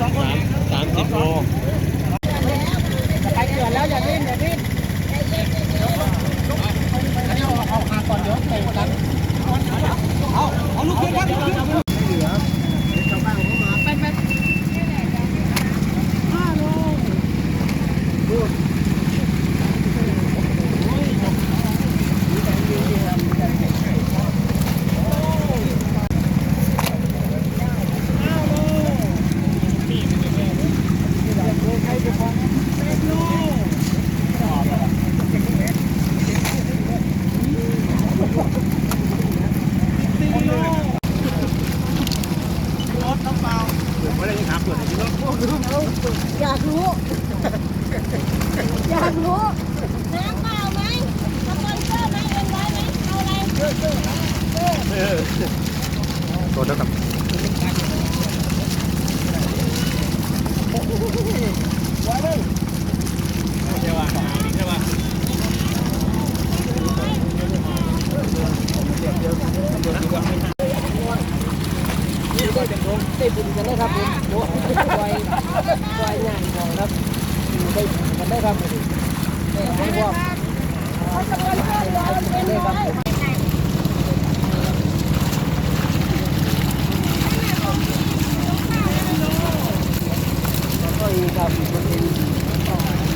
สามสิบโลไปเกิดแล้วอย่าดิ้นอย่าดิ้นเอาเอาหาก่อนเตะนเอาเอาลูกขึ้นครับานเขามาไปไปห้าโลดูใครเป็นของเป็นโล อยากรู้ อยากรู้น้ำเปล่าไหมสปอนเซอร์ไหมเอ็นไว้ไหมเอาอะไรตัวเท่ากับนี่ได้เป็นโรง ได้บุญกันนะครับผมโอ้ยปล่อยปล่อยงานของครับอยู่ได้บุญกันได้ครับผมได้ให้พวก สปอนเซอร์รอเป็น ได้ค ร้ รับ อย ผมแล้วก็อีกครับอีกคนหนึ่ง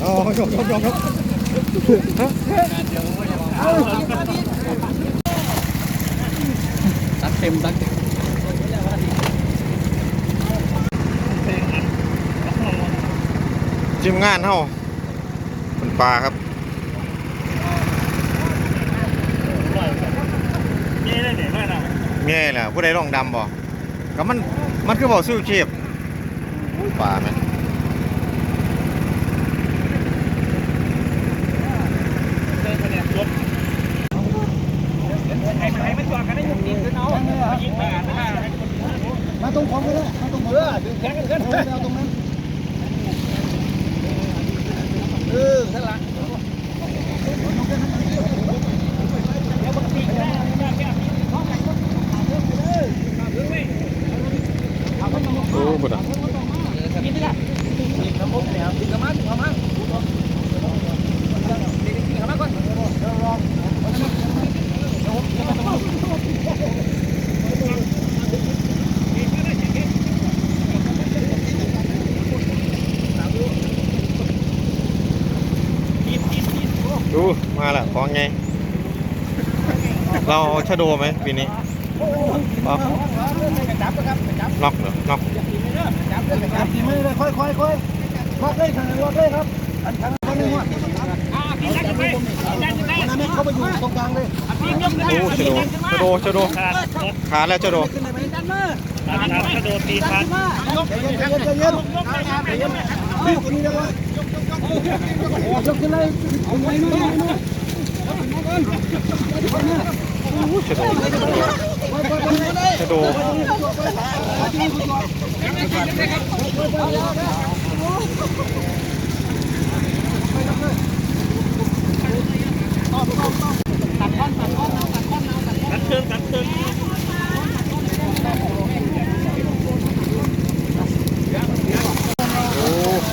โอ้ยกยกยกยกตัดเต็มตัดเต็ม ทีมงานเฮาเป็นปลาครับนี่ได้เหนื่อยมากนะเมียแหละผู้ใดลองดำบ่ก็มันมันคือบ่ซื้อเชียบปลาไหม ไอ้ไอ้ไม่จอดกันได้ยุติขึ้นเอายิงมาอ่านมา มาตรงของก็ได้มาตรงของ เออดึงแขนกันขึ้น เอาตรงนั้น เออนั่นละ โอ้บ่ดะ กินได้ละกินขมกแล้วกินขมันขมันกินขมั นก่อนดูมาละของไง เราเอาชะโดไหมปีนี้ล็อก จับนะครับจับ ล็อกเหรอล็อก จับเลยจัจับบทีมือเลยค่อยค่อยค่อยล็อกเลยทางล็อกเลยครับอันทางคนนึงว่าอ่ากินได้กินได้กินได้กินได้วันนั้นเขาไปอยู่ตรงกลางเลยกินยกขึ้นโอ้ชะโดชะโดชะโดขาดขาแล้วชะโดขึ้นเลยไหมดันมาขาดกระโดดตีขาดใจเย็นใจเย็นเย็นเย็นนี่คนนี้เรียกว่าโอ้ยกขึ้นเลยเอาไว้นู่นนู่นนู่นชโด จะดูตัดข้อตัดเชิงตัดเชิงโอ้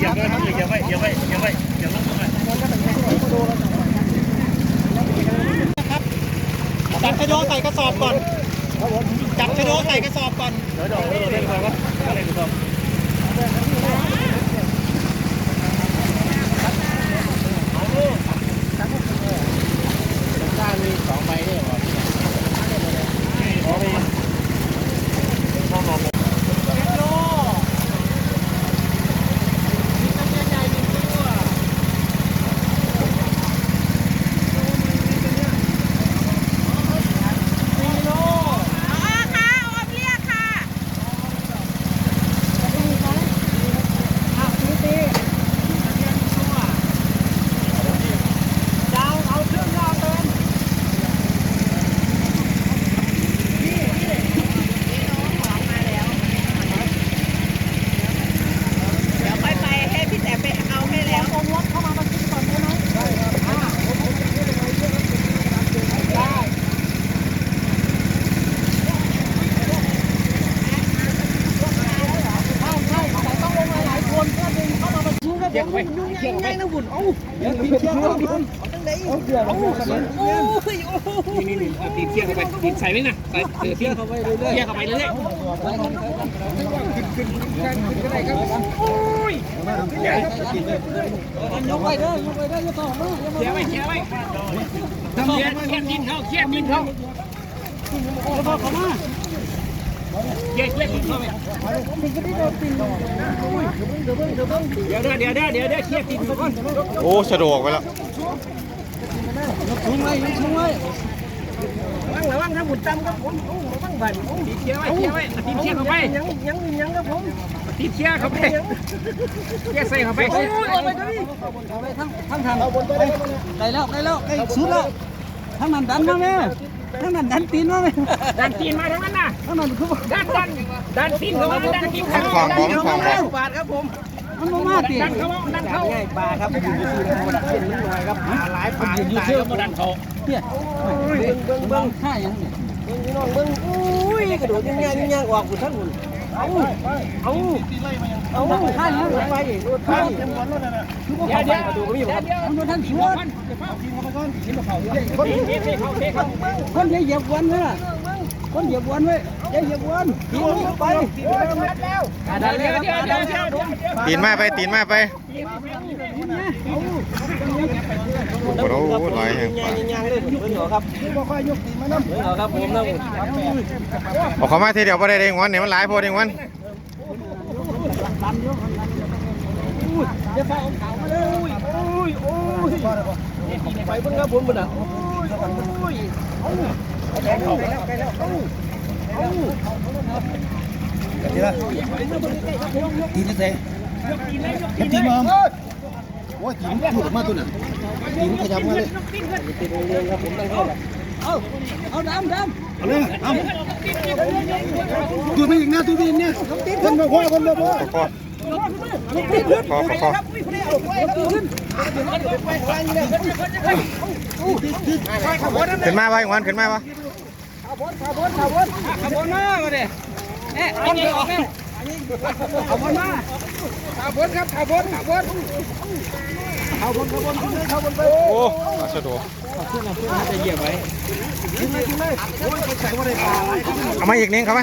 อย่าไปอย่าไปอย่าไปอย่าไปอย่าลงมา จับชะโดใส่กระสอบก่อนจับชะโดใส่กระสอบก่อน เดี๋ยวเดี๋ยวเดี๋ยวเดี๋ยวก็อะไรกูต้อง โไปเชี่ยไปนะบุญเอ้าเดี๋ยวตีเชี่ยเข้าไปเอาเดี๋ยวเอาโอ้ยโอ้ยนี่นี่เอาตีเชี่ยเข้าไปตีใส่ไหมนะใส่เออเชี่ยเข้าไปเรื่อยๆเชี่ยเข้าไปเรื่อยๆโอ้ยยกไปเด้อยกไปเด้อยกต่อมาเชี่ยไว้เชี่ยไว้เชี่ยเชี่ยดินเข้าเชี่ยดินเข้าพ่อเขามา เชี่ยเชี่ยดินเข้าไปเดี๋ยวเดี๋ยวเดี๋ยวเดี๋ยวเดี๋ยวเชี่ยดินก่อนโอ้สะดวกไปแล้วชุงไว้ชุงไว้ระวังระวังถ้าบุญจำครับผมระวังบันตีเชี่ยไว้เชี่ยไว้ตีเชี่ยเข้าไปยังยังยังครับผมตีเชี่ยเข้าไปเชี่ยใส่เข้าไปโอ้ยเอาไปดิเอาไปทั้งทั้งทางเอาบนไปได้ได้แล้วได้แล้วได้สุดแล้วทั้งนั้นดันมาแม่ ทั้งนั้นดันตีนมาแม่ดันตีนมาทั้งนั้นน่ะทั้งนั้นคือดันดันดันตีนเข้ามาดันตีนมัเข้านควางบ่มันควางบ่บาทครับผมมันบ่มาติดันเข้าดันเข้าง่ายปลาครับอยู่ซื่อๆธรรมดาเห็นนิดหน่อยครับหลายปลาอยู่ซื่อมาดันเขาเนี่ยเบิ่งเบิ่งเบิ่งท่ายังเนี่ยเบิ่งพี่น้องเบิ่งอุ้ยกระโดดยังไงยังไงออกคุณท่านคุณ เอาเอาเอาท่ายังรถไฟรถไฟเดี๋ยวเดี๋ยวดูมีครับรถท่านสวนคนเทเขาเทเขาคนเหยียบวันเลยล่ะคนเหยียบวันเว้อย่าเหยียบวันตีนไปดันเดี๋ยวเดี๋ยวเดี๋ยวเดี๋ยวตีนมาไปตีนมาไป โอ้โหหลายแห่งปลายังเลยเบิ่งเหรอครับบ่ค่อยยกตีนมานำเบิ่งเหรอครับผมนะผมเอาเข้ามาทีเดียวบ่ได้เด้งวันนี่มันหลายโพดเด้งวันอย่าฟ้าเอาขาวมาเลยโอ้ยโอ้ยโอ้ยไปเบิ่งครับผมบ่น่ะโอ้ยเอาเอาไปแล้วไปแล้วไปแล้วเอาเอาตีนจะเตะเห็นตีนมาโอ้ยตีนหลุดมาตัวน่ะตีนขยับมาเลยเอาเอาดำดำเอาเลยเอาตัวไม่อีกนะตัวไม่อีกเนี่ยคนมาพ่อคนมาพ่อพอพอพอพอขึ้นมาไปวันขึ้นมาปะขับวนมาก็ได้เอ๊ะเอาออกแล้ว ขับวนมาขับวนครับขับวนขับวนขับวนขับวนขับวนไปโอ้มาสะดวกมาจะเหยียบไว้กินเลยกินเลยโอ้ยใส่ว่าได้ปเอามาอีกนิ้งเข้าม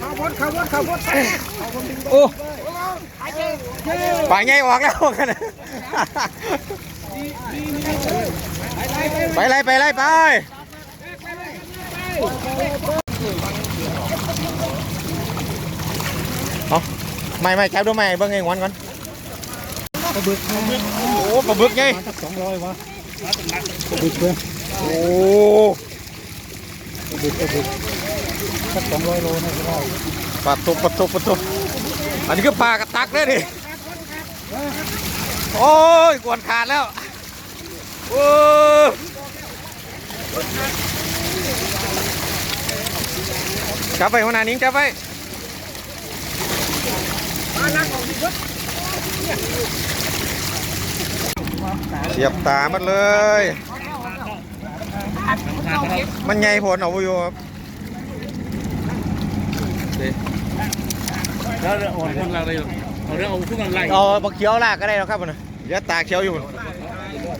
ขับวนขับวนขับวนโอ้ปลาใหญ่ออกแล้วกันนะไปเลยไปเลยไป เอาไม่ไม่จับดูไม่เบิ่งไงงอนก่อนปลาบึกโอ้ปลาบึกไงสองร้อยวะโอ้สักสองร้อยโลนะครัปลาตุปลาตุปลาตุอันนี้คือปลากระตักเลยดิโอ้ยกวนขาดแล้วโอ้จับไปหัวหน้านิ้งจับไป เสียบตามันเลย มันใหญ่ผลเอาอยู่ครับแล้วเรื่องอ่อนคนเราเลยเอาเรื่องเอาทุกอะไรเอาบักเขียวลากก็ได้แล้วครับมันนะเดี๋ยวตาเขียวอยู่มัน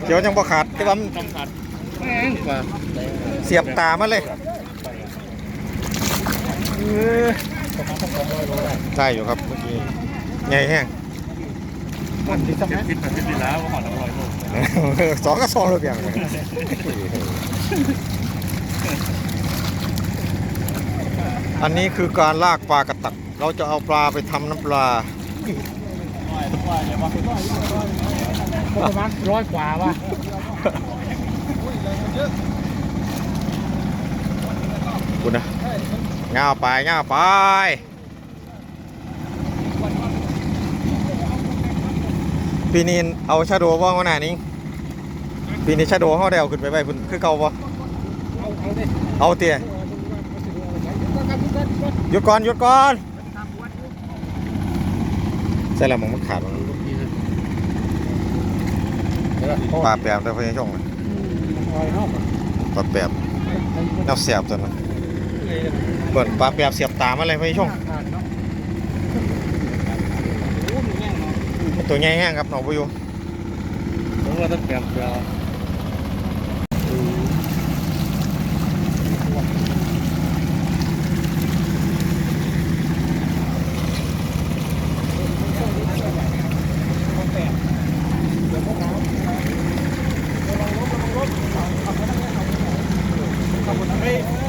เขียวยังบ่ขาดแต่ว่ามันต้องขัดเสียบตามันเลยเออใช่อยู่ครับเมื่อกี้ ใหญ่แห้งมันที่ต้องคิดแบบนี้แล้วว่าหอดอร่อยสองก็สองเลยเพียงอันนี้คือการลากปลากระตัก เราจะเอาปลาไปทำน้ำปลาประมาณร้อยกว่าว่ะคุณนะง่าวไปง่าวไป ปีนี้เอาชาโดว่าวันไหนานี้ ปีนี้ชาโดเขาได้เอาขึ้นไปไว้พุ่นคือเก่าปะเอาเตี๋ยหยุดก่อนหยุดก่อนใช่แล้วมองมันขาดมันปลาแปบแต่พยายช่องปลาแปบแนวเสียบตัวนั้นเปิดปลาแปบเสียบตามาเลยพยายช่อง ตัวใหญ่แห้งครับน้องบุยูผมว่าต้องเปลี่ยนเปลี่ยน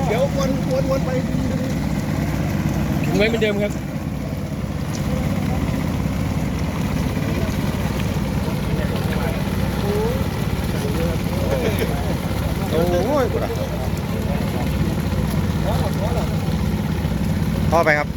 เดี๋ยววนวนวนไปไม่เหมือนเดิมครับ โอ้ยกูละ พ่อไปครับ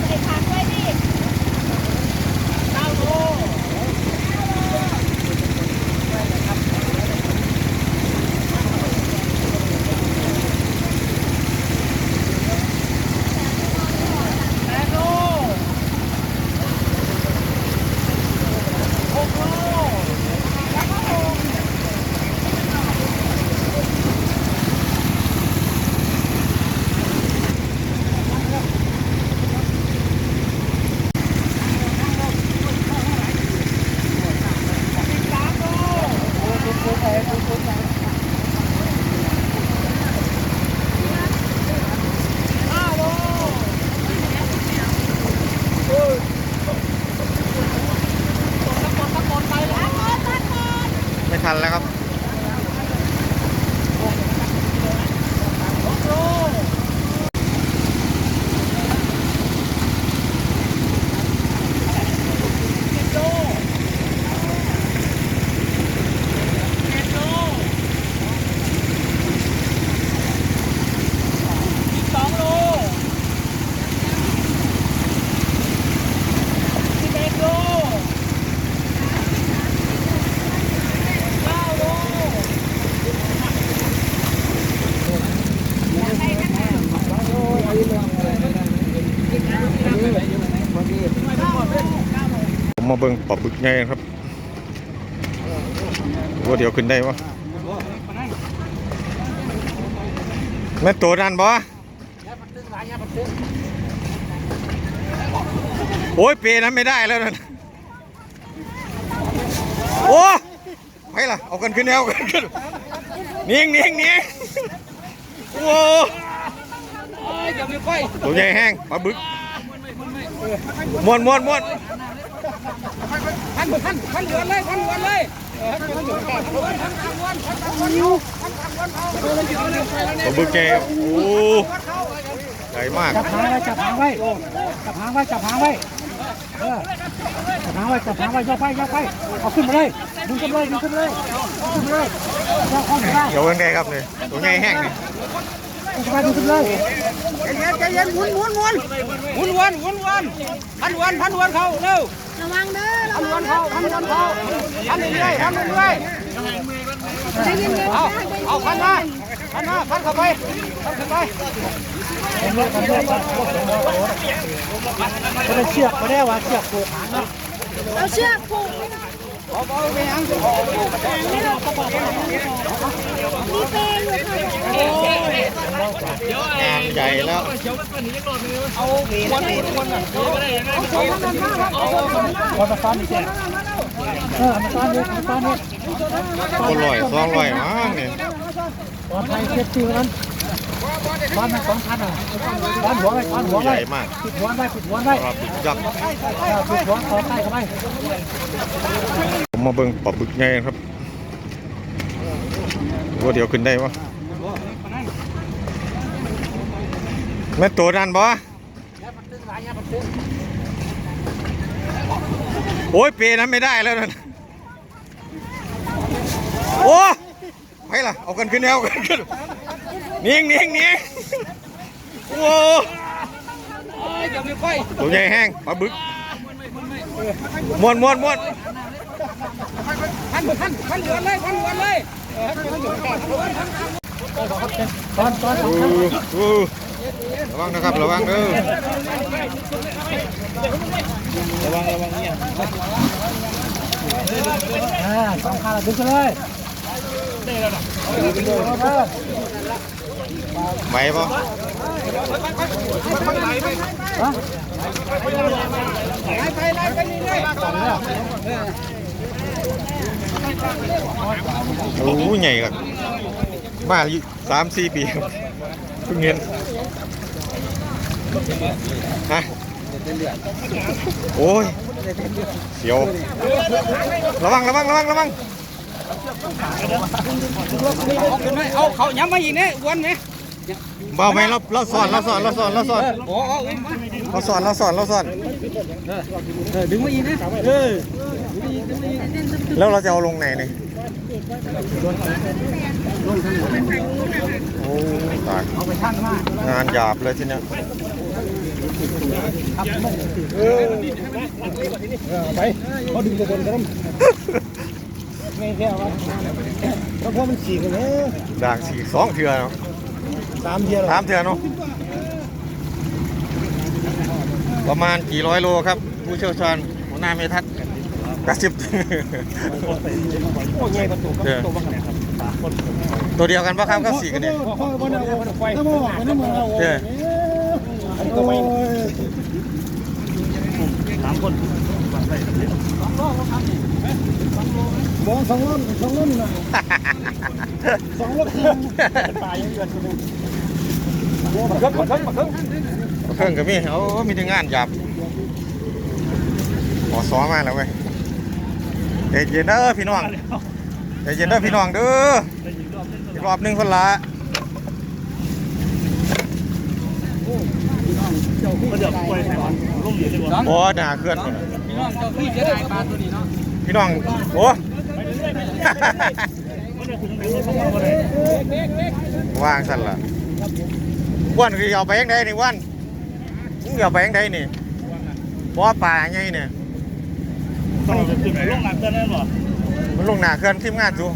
ใส่ผักด้วยดิ คันแล้วครับ มาเบิ่งปอบบึกไงครับว่าเดี๋ยวขึ้นได้วะแม่ตัวนั่นบ่โอ้ยเปนั้นไม่ได้แล้วนั่นโอ้ไปล่ะ เอากันขึ้นแนวกันขึ้นเนียงเนียงเนียงโอ้ตัวใหญ่แห้งปลาบึกมวนมวนมวน พันพันพันวนเลยพันวนเลยปลาบึกแกโอ้ใหญ่มาก จับหางไว้ จับหางไว้ จับหางไว้ จับหางไว้จับหางไว้ จับหางไว้ย่อไปย่อไป เอาขึ้นมาเลย ดึงขึ้นเลยดึงขึ้นเลยขึ้นเลยย่อข้อไม่ได้เดี๋ยวเบิ่งได้ครับเลยตัวใหญ่แห้งเนี่สบายดึงขึ้นเลยใจเย็นใจเย็นหมุนหมุนหมุนหมุนวนหมุนวนพันวนพันวนเขาเร็ว ระวังเด้อระพันววันเขาพันวนเขาพันเรื่อยๆพันเรื่อยใจเย็นๆๆเอา เอาพันมาพันมาพันเข้าไปพันเข้าไปไม่ได้เชือกไม่ได้ว่าเชือกผูกหางนะเอาเชือกผูกไว้หน่อยเอาเอาไปหางหางไม่เรากระบอกมีเปรย์อยู่ค่ะ งาน ใหญ่แล้ววันมาซ้อนอีกแค่เออมาซ้อนเลยมาซ้อนเลยคนลอยสองลอยมากเนี่ยปลอดภัยเจ็บตีนั้นซ้อนมาสองพันอะซ้อนหัวไว้ซ้อนหัวไว้ปิดหัวไว้ปิดหัวไว้ปลาบึกยักษ์ปิดหัวขอใต้เข้าไปผมมาเบิ่งปลาบึกไงครับว่าเดี๋ยวขึ้นได้วะ ม่ตัวนั่นบ่โอ้ยเปนั้นไม่ได้แล้วนั่นโอ้ไปล่ะเอากันขึ้นแนวกันขึ้นนิ่งนิ่งนิ่งโอ้อย่าไม่ค่อยตัวใหญ่แห้งปลาบึกมวนมวนมวนพันพันพันเหลือเลยพันเหลือเลยอู้อู้ ระวังนะครับระวังเด้อสองขาดึงเลยไหวปะโอ้โหใหญ่กับมาอยู่สามสี่ปีครับ เพิ่งเห็นฮะโอ้ยเสียว ระวังระวังระวังระวังเอาเขาย้ำมาอีกเนี่ยวนไหมเบาไหมเราเราสอนเราสอนเราสอนเราสอนโอ้โหเราสอนเราสอนเราสอนดึงมาอีกนะเออแล้วเราจะเอาลงไหนนี่ โอ้ตายเอาไปช่างมากงานหยาบเลยทีเนี้ยไปเขาดึงตัวบนกันไม่แค่ว่าเพราะมันฉีกเลยด่างสี่สองเถื่อเนาะสามเทียร์สามเถื่อเนาะประมาณกี่ร้อยโลครับ ผู้เชี่ยวชาญหัวหน้าเมทัศน์ กระสิบโอ้ยใหญ่ประตูเออตัวเดียวกันปะครับกับสี่กันเนี่ยพ่อวันนี้ไฟถ้ามองไปนี่มึงเราเอออันนี้ก็ไม่สามคนสองล้นสองล้นหน่อยสองล้นตายยังเดือดคนนึงมาขึ้นมาขึ้นมาขึ้นเครื่องกับมีเอามีแต่งานหยาบขอซ้อมาแล้วเว้ยใจ เย็นเด้อพี่น้องใจเย็นเด้อพี่น้องเด้ออีกรอบหนึงคนละโอ้หนาเคลื่อนหมดพี่น้องเจ้าพี่จะได้ปลาตัวนี้เนาะพี่น้องโอ้ว่างสั่นล่ะว่านคือเอาไปยังไงนี่ว่านมึงเอาไปยังไงนี่เพราะว่าป่าไงเนี่ย มันลงหนาเคลื่อนนั่นหรอมันลงหนาเคลื่อนทีมงานจู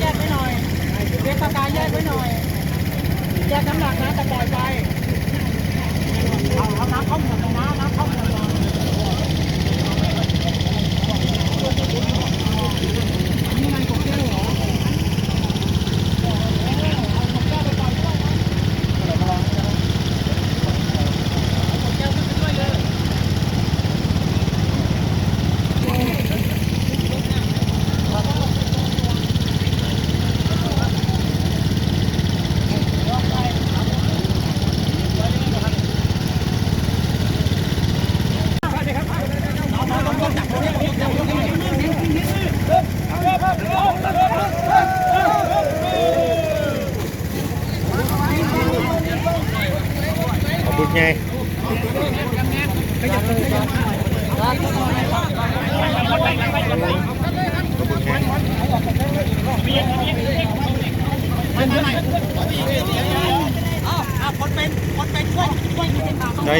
แยกๆไว้หน่อยเด็กปากกาแยกไว้หน่อยแยกน้ำหนักนะแต่ปล่อยไปเอาเอาน้ำเข้าหมดเลยนะน้ำเข้าหมดเลยเอาบึกไงใ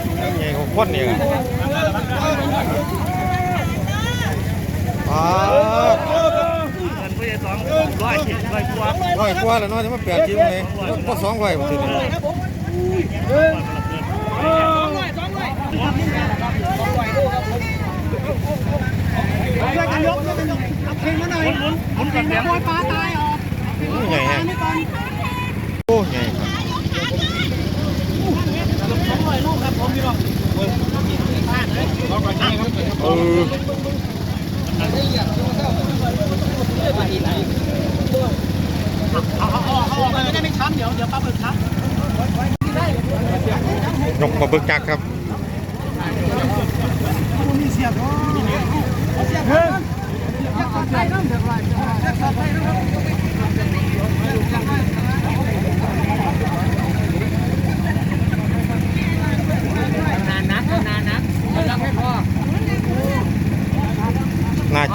ใหญ่ของคนเนี่ยอ่าร้อยกว่าแล้วเน้อยจะมาแปดจิ้มเลยก็สองร้อยผมติด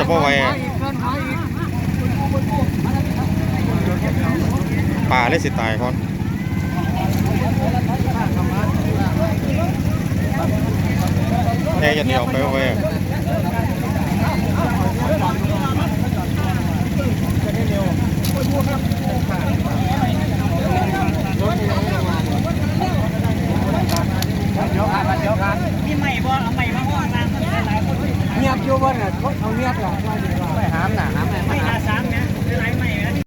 บ่ไป่าเลสิตายก่อนแค่จะเดียวไปเว้เดี๋ยวครับเดี๋ยวครับมีใหม่บ่ เงียบอยู่บ่เนี่ยเขาเงียบหรอยู่ไม่หามน่หามน่ะ ไม่น่าซ้ำนะไม่ไรไม่นะ